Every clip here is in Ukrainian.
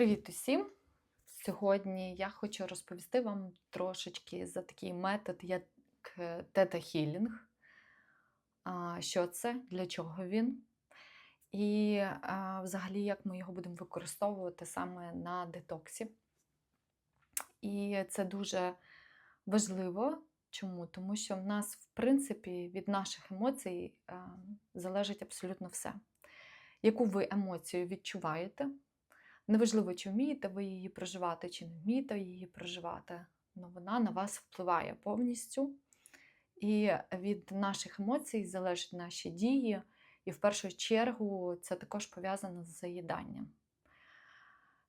Привіт усім! Сьогодні я хочу розповісти вам трошечки за такий метод, як тета хілінг. Що це, для чого він, і взагалі, як ми його будемо використовувати саме на детоксі. І це дуже важливо. Чому? Тому що в нас, в принципі, від наших емоцій залежить абсолютно все. Яку ви емоцію відчуваєте? Неважливо, чи вмієте ви її проживати, чи не вмієте її проживати, але вона на вас впливає повністю. І від наших емоцій залежать наші дії, і в першу чергу це також пов'язано з заїданням.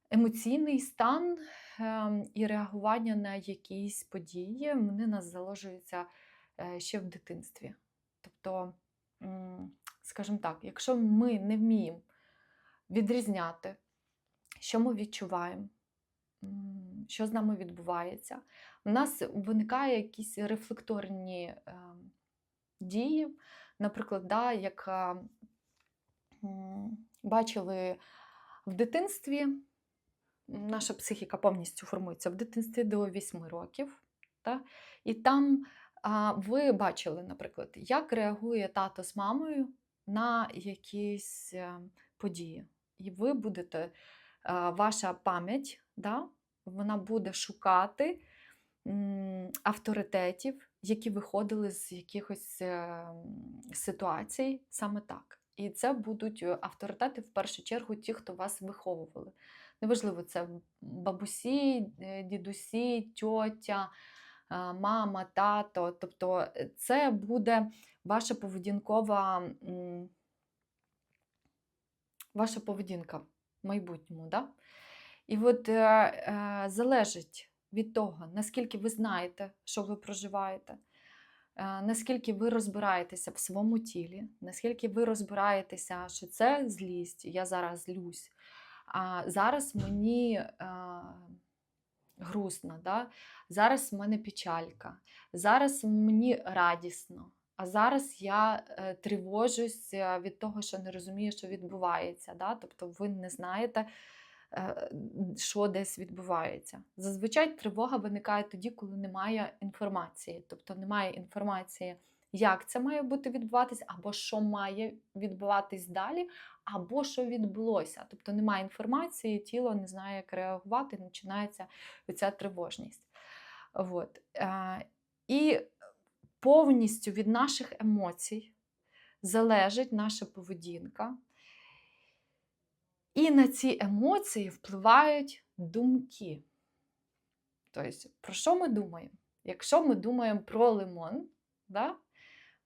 Емоційний стан ем, і реагування на якісь події вони нас заложуються е, ще в дитинстві. Тобто, скажімо так, якщо ми не вміємо відрізняти, що ми відчуваємо, що з нами відбувається. У нас виникає якісь рефлекторні е, дії, наприклад, да, як е, бачили в дитинстві, наша психіка повністю формується в дитинстві до 8 років. Да? І там а, ви бачили, наприклад, як реагує тато з мамою на якісь е, події. І ви будете ваша пам'ять, да, вона буде шукати авторитетів, які виходили з якихось е, ситуацій саме так. І це будуть е, авторитети, в першу чергу, ті, хто вас виховували. Неважливо, це бабусі, е, дідусі, тьотя, мама, тато. Тобто це буде ваша поведінкова, ваша поведінка майбутньому. Да? І от е, е, залежить від того, наскільки ви знаєте, що ви проживаєте, е, наскільки ви розбираєтеся в своєму тілі, наскільки ви розбираєтеся, що це злість, я зараз злюсь, а зараз мені е, грустно, да? зараз в мене печалька, зараз мені радісно. А зараз я е, тривожусь е, від того, що не розумію, що відбувається. Да? Тобто ви не знаєте, е, що десь відбувається. Зазвичай тривога виникає тоді, коли немає інформації. Тобто немає інформації, як це має бути відбуватись, або що має відбуватись далі, або що відбулося. Тобто немає інформації, тіло не знає, як реагувати, починається ця тривожність. От. І повністю від наших емоцій залежить наша поведінка. І на ці емоції впливають думки. Тобто, про що ми думаємо? Якщо ми думаємо про лимон, да,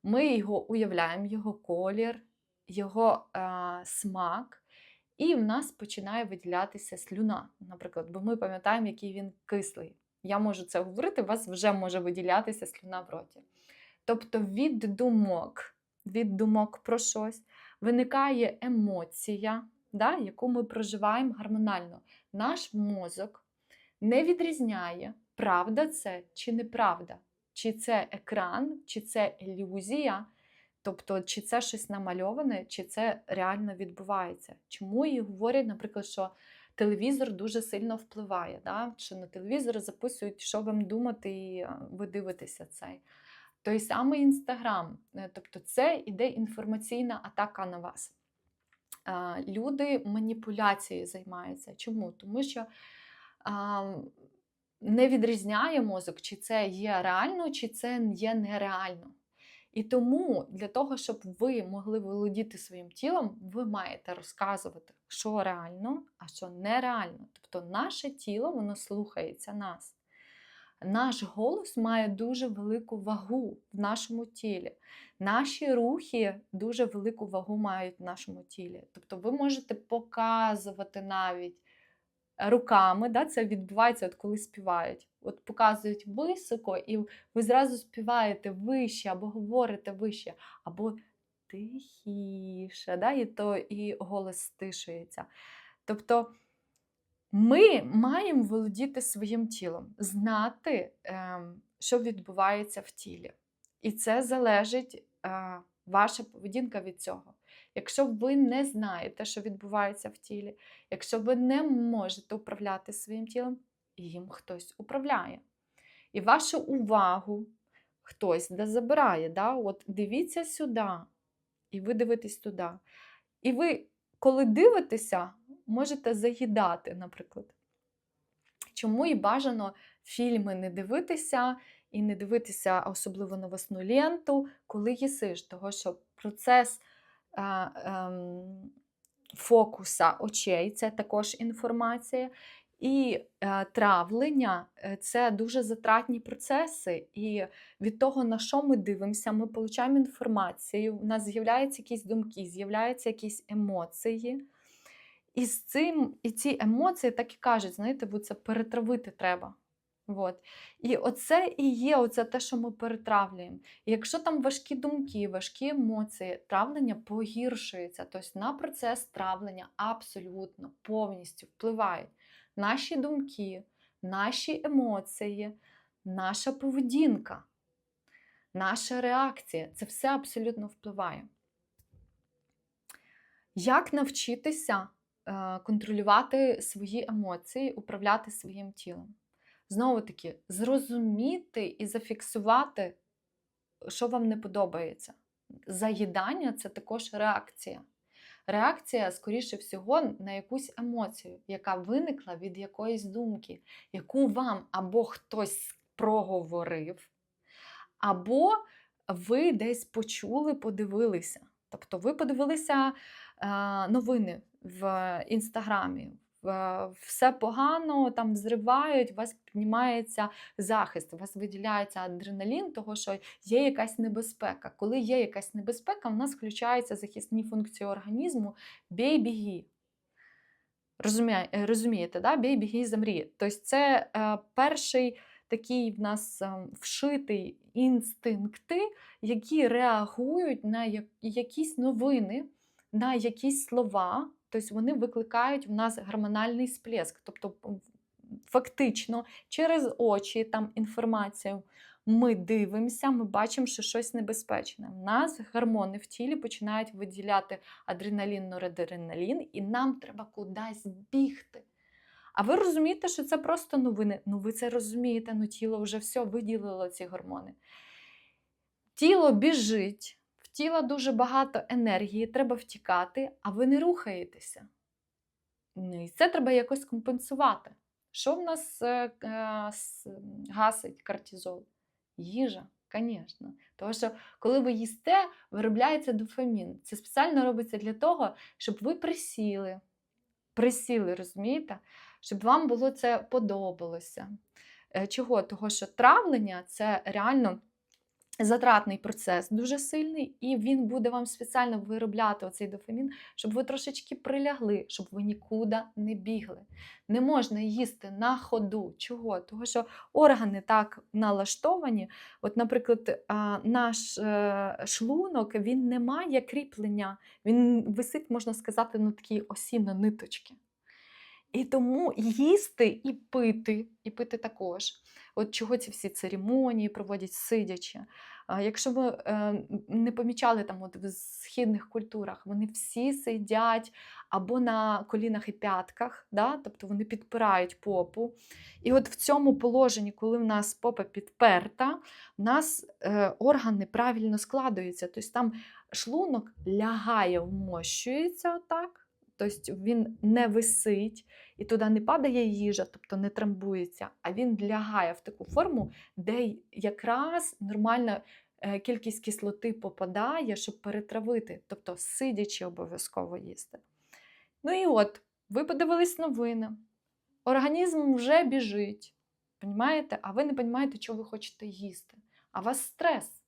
ми його уявляємо, його колір, його е, смак, і в нас починає виділятися слюна, наприклад, бо ми пам'ятаємо, який він кислий. Я можу це говорити, у вас вже може виділятися слюна в роті. Тобто від думок, від думок про щось виникає емоція, да, яку ми проживаємо гормонально. Наш мозок не відрізняє, правда це чи неправда, чи це екран, чи це ілюзія. Тобто, чи це щось намальоване, чи це реально відбувається. Чому і говорять, наприклад, що телевізор дуже сильно впливає, да? що на телевізор записують, що вам думати, і ви дивитеся цей той самий Інстаграм. Е, тобто це іде інформаційна атака на вас. Люди маніпуляцією займаються. Чому? Тому що не відрізняє мозок, чи це є реально, чи це є нереально. І тому для того, щоб ви могли володіти своїм тілом, ви маєте розказувати, що реально, а що нереально. Тобто наше тіло воно слухається нас наш голос має дуже велику вагу в нашому тілі. Наші рухи дуже велику вагу мають в нашому тілі. Тобто ви можете показувати навіть руками, да, це відбувається, от коли співають. От показують високо, і ви зразу співаєте вище, або говорите вище, або тихіше, да, і то і голос стишується. Тобто ми маємо володіти своїм тілом, знати, ем, що відбувається в тілі. І це залежить е, ваша поведінка від цього. якщо ви не знаєте, що відбувається в тілі, якщо ви не можете управляти своїм тілом, їм хтось управляє. І вашу увагу хтось де забирає. Да? От дивіться сюди, і ви дивитесь туди. І ви, коли дивитеся, можете заїдати, наприклад. Чому і бажано фільми не дивитися і не дивитися особливо новосну ленту, коли їсиш, того що процес е, е, фокуса очей це також інформація. І е, травлення це дуже затратні процеси. І від того, на що ми дивимося, ми отримуємо інформацію, у нас з'являються якісь думки, з'являються якісь емоції. І з цим, і ці емоції так і кажуть, знаєте, бо це перетравити треба. От. І оце і є оце те, що ми перетравлюємо. І якщо там важкі думки, важкі емоції, травлення погіршується. Тобто на процес травлення абсолютно повністю впливають наші думки, наші емоції, наша поведінка, наша реакція. Це все абсолютно впливає. Як навчитися контролювати свої емоції, управляти своїм тілом? Знову таки, зрозуміти і зафіксувати, що вам не подобається. Заїдання це також реакція. Реакція, скоріше всього, на якусь емоцію, яка виникла від якоїсь думки, яку вам або хтось проговорив, або ви десь почули, подивилися. Тобто ви подивилися е, новини в інстаграмі, все погано, там зривають, у вас піднімається захист, у вас виділяється адреналін, того що є якась небезпека. Коли є якась небезпека, в нас включаються захисні функції організму бій-біги. Розуміє, розумієте, да? бій, біги, замрій. Тобто це е, перший такий в нас е, вшитий інстинкти, які реагують на якісь новини, на якісь слова. Тобто вони викликають в нас гормональний сплеск. Тобто, фактично, через очі там інформацію ми дивимося, ми бачимо, що щось небезпечне. У нас гормони в тілі починають виділяти адреналін, норадреналін, і нам треба кудись бігти. А ви розумієте, що це просто новини? Ну, ви це розумієте, ну тіло вже все виділило ці гормони. Тіло біжить тіла дуже багато енергії, треба втікати, а ви не рухаєтеся. Ну, і це треба якось компенсувати. Що в нас е, е, гасить кортизол? Їжа, звісно. Тому що, коли ви їсте, виробляється дофамін. Це спеціально робиться для того, щоб ви присіли. Присіли, розумієте? Щоб вам було це подобалося. Е, чого? Того, що травлення це реально затратний процес дуже сильний, і він буде вам спеціально виробляти оцей дофамін, щоб ви трошечки прилягли, щоб ви нікуди не бігли. Не можна їсти на ходу. Чого? Того, що органи так налаштовані. От, наприклад, наш е, шлунок він не має кріплення, він висить, можна сказати, на такій осі на ниточки. І тому їсти і пити, і пити також. От чого ці всі церемонії проводять сидячи. Якщо ви е, не помічали там от в східних культурах, вони всі сидять або на колінах і п'ятках, да? тобто вони підпирають попу. І от в цьому положенні, коли в нас попа підперта, в нас е, органи правильно складуються. Тобто там шлунок лягає, вмощується отак. Тобто він не висить і туди не падає їжа, тобто не трамбується, а він лягає в таку форму, де якраз нормальна е, кількість кислоти попадає, щоб перетравити, тобто сидячи обов'язково їсти. Ну і от, ви подивились новини, організм вже біжить, понімаєте? а ви не розумієте, що ви хочете їсти. А у вас стрес.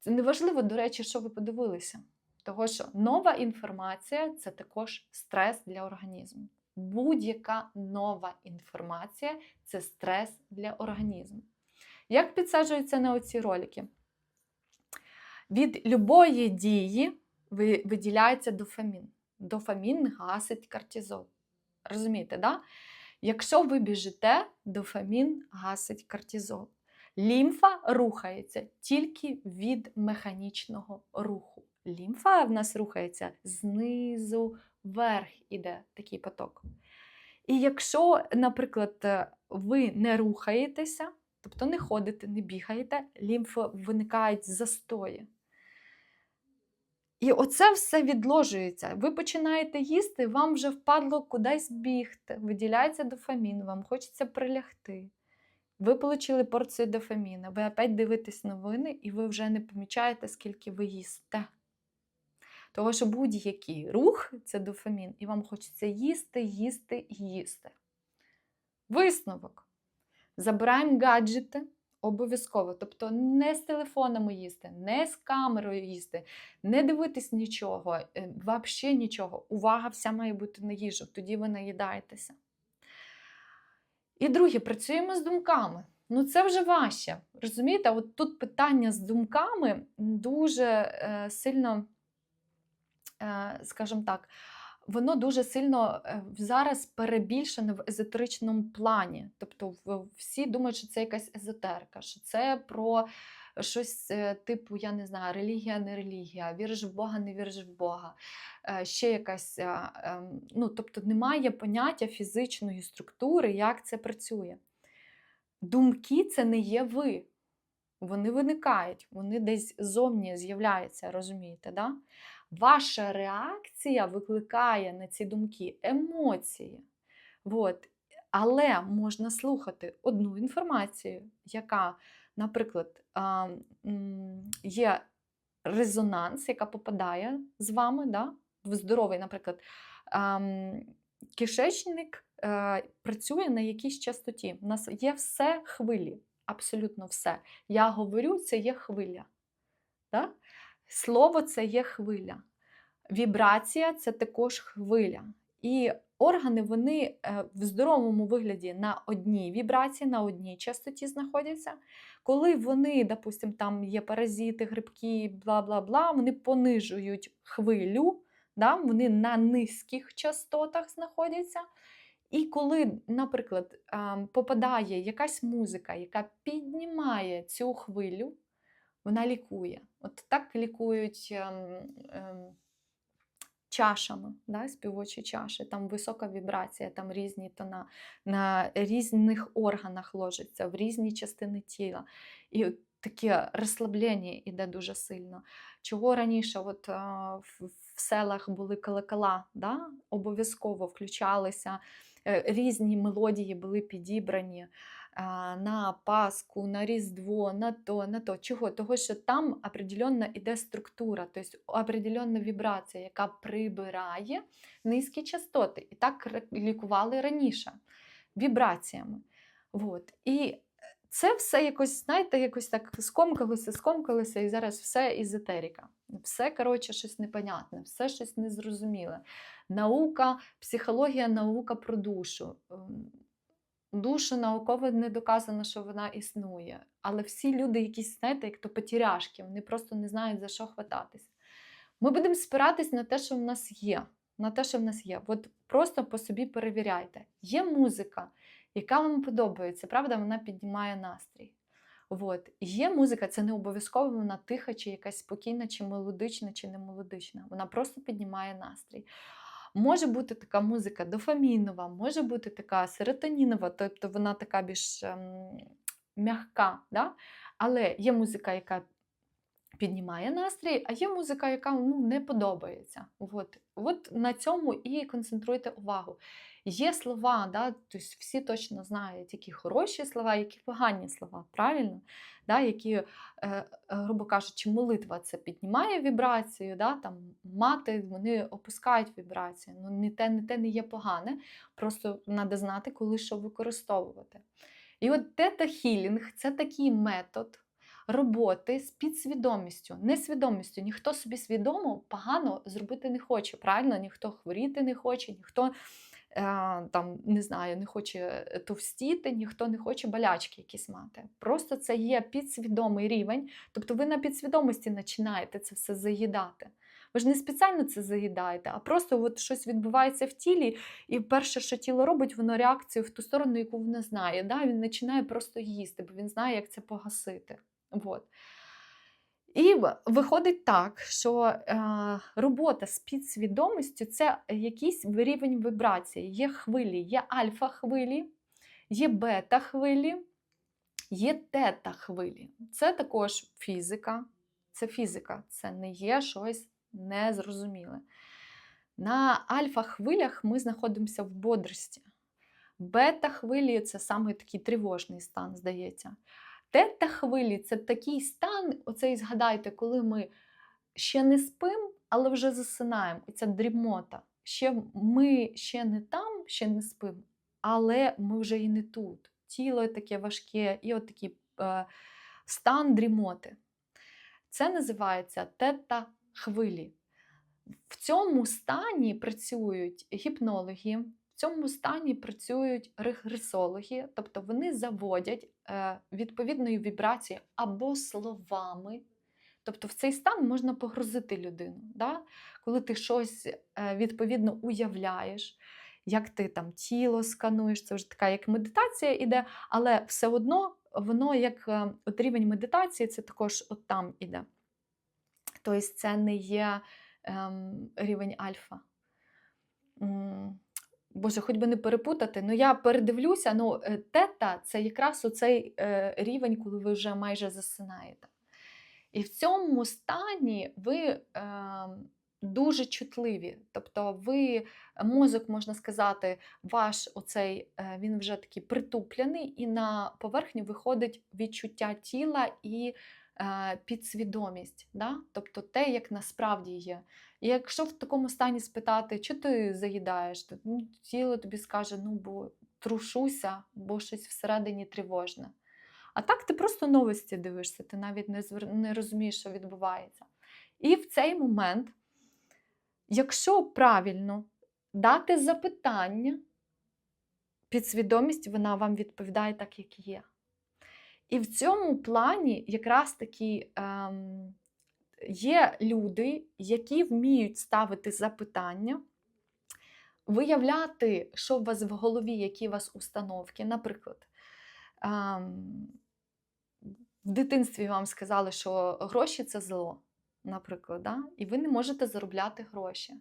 Це не важливо, до речі, що ви подивилися. Того, що нова інформація це також стрес для організму. Будь-яка нова інформація це стрес для організму. Як підсаджуються на оці ролики? Від любої дії виділяється дофамін. Дофамін гасить кортизол. Розумієте, да? Якщо ви біжите, дофамін гасить кортизол. Лімфа рухається тільки від механічного руху Лімфа в нас рухається знизу вверх іде такий поток. І якщо, наприклад, е, ви не рухаєтеся, тобто не ходите, не бігаєте, лімфа виникають застої. І оце все відложується. Ви починаєте їсти, вам вже впадло кудись бігти, виділяється дофамін, вам хочеться прилягти. Ви отримали порцію дофаміна, ви опять дивитесь новини, і ви вже не помічаєте, скільки ви їсте. Тому що будь-який рух це дофамін, і вам хочеться їсти, їсти і їсти. Висновок. Забираємо гаджети обов'язково. Тобто не з телефонами їсти, не з камерою їсти, не дивитись нічого, взагалі нічого. Увага вся має бути на їжу, тоді ви наїдаєтеся. І друге, працюємо з думками. Ну, це вже важче. Розумієте, от тут питання з думками дуже е, сильно, е, скажімо так, воно дуже сильно е, зараз перебільшене в езотеричному плані. Тобто, всі думають, що це якась езотерика, що це про щось е, типу, я не знаю, релігія, не релігія, віриш в Бога, не віриш в Бога. Е, Ще якась, е, ем, ну, тобто немає поняття фізичної структури, як це працює. Думки це не є ви. Вони виникають, вони десь зовні з'являються, розумієте? Да? Ваша реакція викликає на ці думки емоції. От. Але можна слухати одну інформацію, яка, наприклад, є резонанс, яка попадає з вами, да? в здоровий, наприклад, кишечник е, працює на якійсь частоті. У нас є все хвилі, абсолютно все. Я говорю, це є хвиля. Да? Слово це є хвиля. Вібрація це також хвиля. І органи вони е, в здоровому вигляді на одній вібрації, на одній частоті знаходяться. Коли вони, допустимо, там є паразити, грибки, бла бла бла, вони понижують хвилю, да? вони на низьких частотах знаходяться. І коли, наприклад, попадає якась музика, яка піднімає цю хвилю, вона лікує. От так лікують ем, ем, чашами, да, співочі чаші, там висока вібрація, там різні тона, на різних органах ложиться, в різні частини тіла. І от таке розслаблення йде дуже сильно. Чого раніше от, а, в, селах були колокола, да? обов'язково включалися, е, різні мелодії були підібрані на Пасху, на Різдво, на то, на то. Чого? Того, що там определенна іде структура, тобто определенна вібрація, яка прибирає низькі частоти. І так лікували раніше вібраціями. От. І це все якось, знаєте, якось так скомкалося, скомкалося, і зараз все езотерика. Все, коротше, щось непонятне, все щось незрозуміле. Наука, психологія, наука про душу. Душу науково не доказано, що вона існує. Але всі люди, якісь, знаєте, як то потіряшки, вони просто не знають, за що хвататись. Ми будемо спиратись на те, що в нас є. На те, що в нас є. От просто по собі перевіряйте. Є музика, яка вам подобається, правда, вона піднімає настрій. От. Є музика, це не обов'язково вона тиха, чи якась спокійна, чи мелодична, чи не мелодична. Вона просто піднімає настрій. Може бути така музика дофамінова, може бути така серотонінова, тобто вона така більш ем, м'яка. Да? Але є музика, яка піднімає настрій, а є музика, яка ну, не подобається. От. От на цьому і концентруйте увагу. Є слова, да, тобто всі точно знають, які хороші слова, які погані слова, правильно? Да, які, е, е, грубо кажучи, молитва це піднімає вібрацію, да, там, мати вони опускають вібрацію. Ну, не те, не те не є погане, просто треба знати, коли що використовувати. І от тета-хілінг це такий метод роботи з підсвідомістю, несвідомістю. Ніхто собі свідомо погано зробити не хоче. Правильно, ніхто хворіти не хоче, ніхто там не знаю, не хоче товстіти, ніхто не хоче болячки якісь мати. Просто це є підсвідомий рівень. Тобто ви на підсвідомості починаєте це все заїдати. Ви ж не спеціально це заїдаєте, а просто от щось відбувається в тілі, і перше, що тіло робить, воно реакцію в ту сторону, яку воно знає. Да? Він починає просто їсти, бо він знає, як це погасити. От. І виходить так, що е, робота з підсвідомістю це якийсь рівень вібрації. Є хвилі, є альфа-хвилі, є бета-хвилі, є тета-хвилі. Це також фізика. Це фізика, це не є щось незрозуміле. На альфа-хвилях ми знаходимося в бодрості. Бета-хвилі це саме такий тривожний стан, здається. Тета-хвилі це такий стан, оцей згадайте, коли ми ще не спимо, але вже засинаємо. Оця дрімота. Ще, ми ще не там, ще не спимо, але ми вже і не тут. Тіло таке важке, і от такий е, стан дрімоти. Це називається тета-хвилі. В цьому стані працюють гіпнологи, цьому стані працюють регресологи, тобто вони заводять е, відповідною вібрацією або словами. Тобто в цей стан можна погрузити людину. Да? Коли ти щось е, відповідно уявляєш, як ти там тіло скануєш, це вже така як медитація іде, але все одно воно як е, от рівень медитації, це також от там іде. Тобто це не є ем, рівень альфа. Боже, хоч би не перепутати, ну я передивлюся, ну е, тета це якраз оцей е, рівень, коли ви вже майже засинаєте. І в цьому стані ви е, дуже чутливі. Тобто ви, мозок, можна сказати, ваш оцей, е, він вже такий притуплений, і на поверхню виходить відчуття тіла і підсвідомість. Да? Тобто те, як насправді є. І якщо в такому стані спитати, що ти заїдаєш, то ну, тіло тобі скаже, ну бо трушуся, бо щось всередині тривожне. А так ти просто новості дивишся, ти навіть не, звер... не розумієш, що відбувається. І в цей момент, якщо правильно дати запитання, підсвідомість вона вам відповідає так, як є. І в цьому плані якраз таки ем, є люди, які вміють ставити запитання, виявляти, що у вас в голові, які у вас установки. Наприклад, ем, в дитинстві вам сказали, що гроші це зло, наприклад, да? і ви не можете заробляти гроші.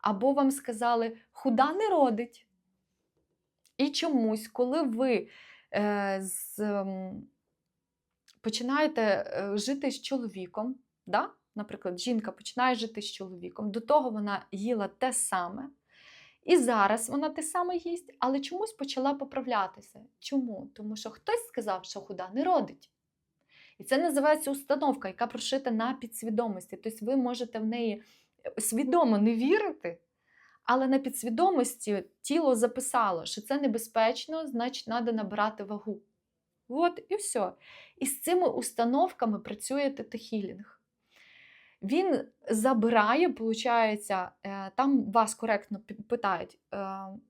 Або вам сказали, худа не родить. І чомусь, коли ви е, з, ем, починаєте е, жити з чоловіком, да? наприклад, жінка починає жити з чоловіком, до того вона їла те саме. І зараз вона те саме їсть, але чомусь почала поправлятися. Чому? Тому що хтось сказав, що худа не родить. І це називається установка, яка прошита на підсвідомості. Тобто ви можете в неї е, свідомо не вірити, але на підсвідомості тіло записало, що це небезпечно, значить, треба набирати вагу. От і все. І з цими установками працює тетахілінг. Він забирає, виходить, там вас коректно питають, е,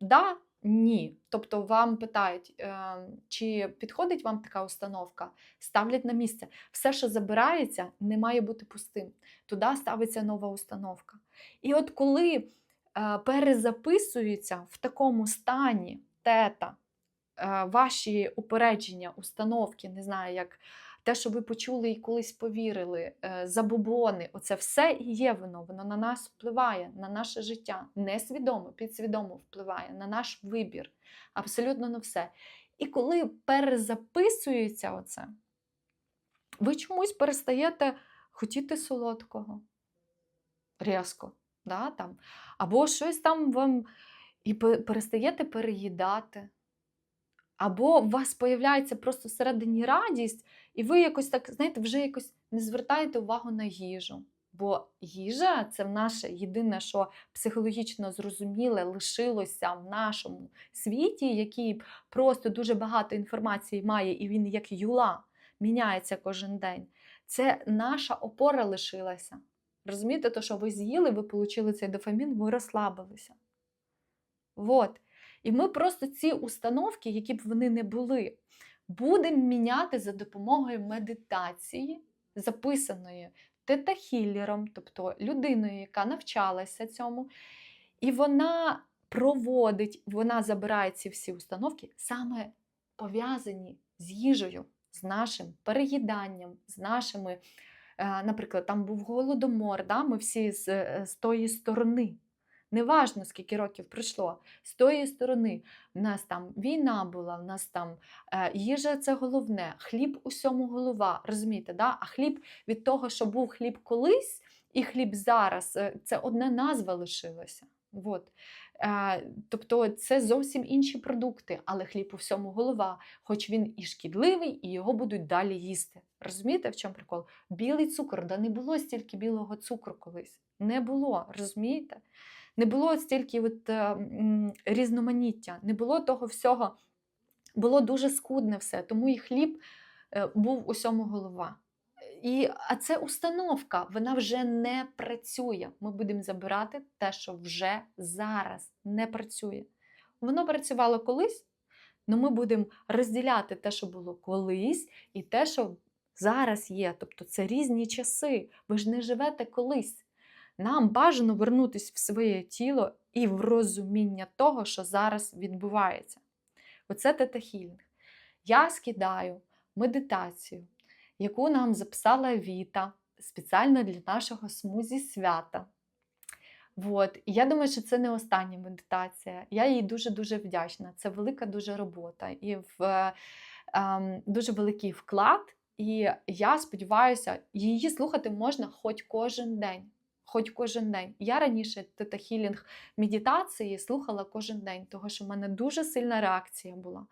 да, ні. Тобто вам питають, е, чи підходить вам така установка, ставлять на місце. Все, що забирається, не має бути пустим. Туди ставиться нова установка. І от коли е, перезаписуються в такому стані тета, е, ваші упередження, установки, не знаю, як те, що ви почули і колись повірили, е, забобони, оце все і є воно, воно на нас впливає, на наше життя. Несвідомо, підсвідомо впливає на наш вибір, абсолютно на все. І коли перезаписується оце, ви чомусь перестаєте хотіти солодкого різко. Да, там. Або щось там вам і перестаєте переїдати. Або у вас появляється просто всередині радість, і ви якось так, знаєте, вже якось не звертаєте увагу на їжу. Бо їжа це наше єдине, що психологічно зрозуміле лишилося в нашому світі, який просто дуже багато інформації має, і він як юла міняється кожен день. Це наша опора лишилася. Розумієте, то, що ви з'їли, ви отримали цей дофамін, ви розслабилися. Вот. І ми просто ці установки, які б вони не були, будемо міняти за допомогою медитації, записаної тета-хіллером, тобто людиною, яка навчалася цьому. І вона проводить, вона забирає ці всі установки, саме пов'язані з їжею, з нашим переїданням, з нашими е, наприклад, там був голодомор, да? ми всі з, е, з тої сторони. Неважно, скільки років пройшло, з тої сторони в нас там війна була, в нас там е, їжа це головне, хліб усьому голова. Розумієте, да? а хліб від того, що був хліб колись, і хліб зараз е, це одна назва лишилася. От. Е, тобто це зовсім інші продукти, але хліб у всьому голова, хоч він і шкідливий, і його будуть далі їсти. Розумієте, в чому прикол? Білий цукор, да не було стільки білого цукру колись. Не було, розумієте? Не було стільки от, е, різноманіття, не було того всього, було дуже скудне все, тому і хліб е, був усьому голова. І, а це установка, вона вже не працює. Ми будемо забирати те, що вже зараз не працює. Воно працювало колись, але ми будемо розділяти те, що було колись, і те, що зараз є. Тобто це різні часи. Ви ж не живете колись. Нам бажано вернутися в своє тіло і в розуміння того, що зараз відбувається. Оце тета-хілінг. Я скидаю медитацію, яку нам записала Віта спеціально для нашого смузі свята. От. І я думаю, що це не остання медитація. Я їй дуже-дуже вдячна. Це велика дуже робота і в, ем, дуже великий вклад. І я сподіваюся, її слухати можна хоч кожен день. Хоч кожен день. Я раніше тета-хілінг медитації слухала кожен день, тому що в мене дуже сильна реакція була.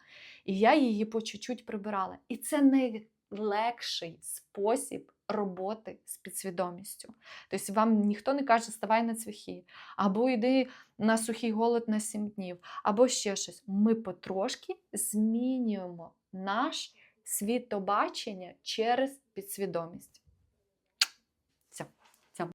І я її по чуть-чуть прибирала. І це найлегший спосіб роботи з підсвідомістю. Тобто вам ніхто не каже, ставай на цвяхи, або йди на сухий голод на 7 днів, або ще щось. Ми потрошки змінюємо наш світобачення через підсвідомість.